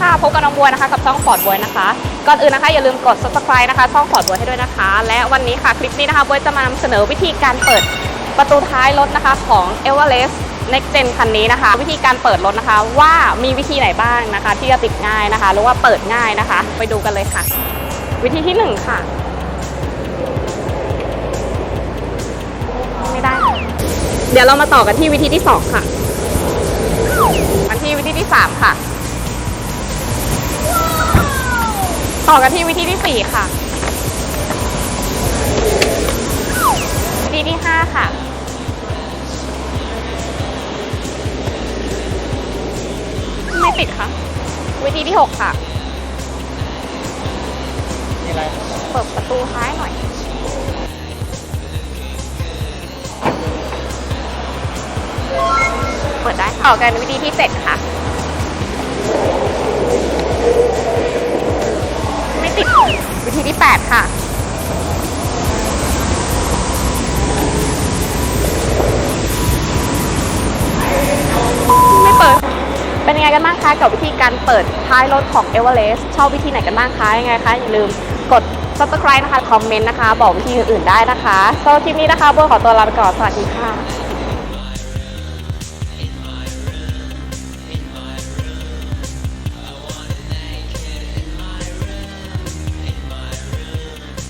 ค่ะ พบกับน้องบัวนะคะ กับช่องฟอร์ดบัวนะคะ ก่อนอื่นนะคะอย่าลืมกด subscribe นะคะ ช่องฟอร์ดบัวให้ด้วยนะคะ และวันนี้ค่ะคลิปนี้นะคะบัวจะมานำเสนอวิธีการเปิดประตูท้ายรถนะคะของ e v e r e s t Next Gen คันนี้นะคะ วิธีการเปิดรถนะคะ ว่ามีวิธีไหนบ้างนะคะ ที่จะติดง่ายนะคะ หรือว่าเปิดง่ายนะคะ ไปดูกันเลยค่ะ วิธีที่หนึ่งค่ะ ไม่ได้ เดี๋ยวเรามาต่อกันที่วิธีที่สองค่ะมาที่วิธีที่สามค่ะ ต่อกันที่วิธีที่สี่ค่ะ วิธีที่ห้าค่ะ ไม่ติดค่ะ วิธีที่หกค่ะมีอะไรเปิดประตูท้ายหน่อย เปิดได้ค่ะต่อกันวิธีที่เจ็ดค่ะ ติดวิธีที่แปดค่ะ ไม่เปิด เป็นยังไงกันบ้างคะกับวิธีการเปิดท้ายรถของ e v e r e s t ชอบวิธีไหนกันบ้างคะยังไงคะ อย่าลืมกด subscribe นะคะ คอมเมนต์นะคะ บอกวิธีอื่นๆได้นะคะสำหรับคลิปนี้นะคะโบขอตัวลาไปก่อน สวัสดีค่ะ